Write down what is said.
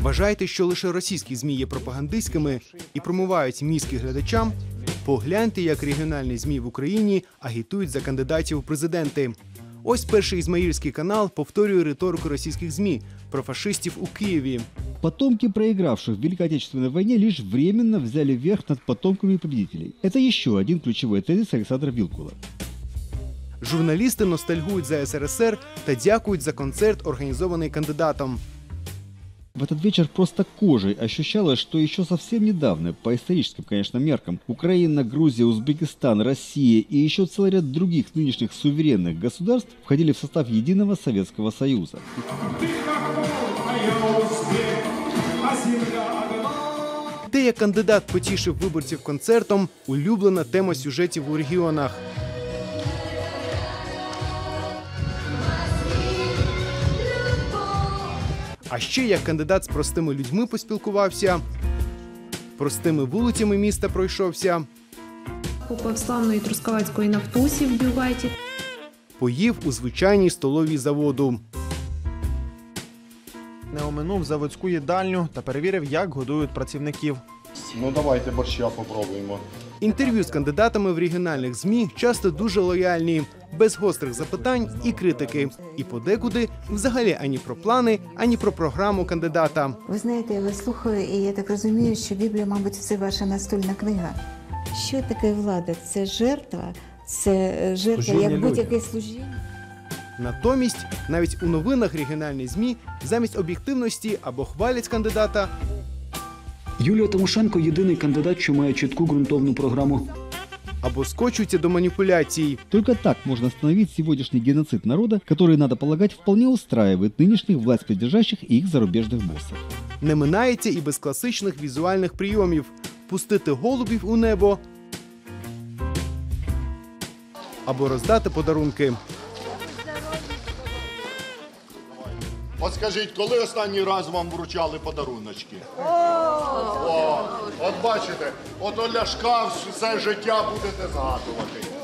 Вважаєте, що лише російські змі є пропагандистськими і промивають мізки глядачам? Погляньте, як регіональні змі в Україні агітують за кандидатів у президенти. Ось перший ізмаїльський канал повторює риторику російських змі про фашистів у Києві. Потомки проигравших в Великой Отечественной войне лишь временно взяли верх над потомками победителей. Это еще один ключевой тезис Александра Вилкула. Журналісти ностальгують за СРСР та дякують за концерт, організований кандидатом. В этот вечер просто кожей ощущалось, что еще совсем недавно, по историческим, конечно, меркам, Украина, Грузия, Узбекистан, Россия и еще целый ряд других нынешних суверенных государств входили в состав единого Советского Союза. Те, як кандидат потішив виборців концертом, улюблена тема сюжетів у регіонах. А ще як кандидат з простими людьми поспілкувався, простими вулицями міста пройшовся, Купив славної трускавецької нафтусі в бюветі. поїв у звичайній столовій заводу. Не оминув заводську їдальню та перевірив, як годують працівників. Ну давайте борща попробуємо. Інтерв'ю з кандидатами в регіональних ЗМІ часто дуже лояльні, без гострих запитань і критики. І подекуди взагалі ані про плани, ані про програму кандидата. Ви знаєте, я вас слухаю, і я так розумію, що Біблія, мабуть, це ваша настольна книга. Що таке влада? Це жертва, це е, жертва Служіння як будь-яке служіння. Натомість, навіть у новинах регіональні ЗМІ замість об'єктивності або хвалять кандидата, Юлія Тимошенко єдиний кандидат, що має чітку ґрунтовну програму або скочуються до маніпуляцій. Только так можно остановить сегодняшний геноцид народа, который, надо полагать, вполне устраивает нынешних власть придержащих и их зарубежных боссов. Не минається і без класичних візуальних прийомів пустити голубів у небо або роздати подарунки. От скажіть, коли останній раз вам вручали подаруночки? О, от Бачите, от Оляшка все життя будете згадувати.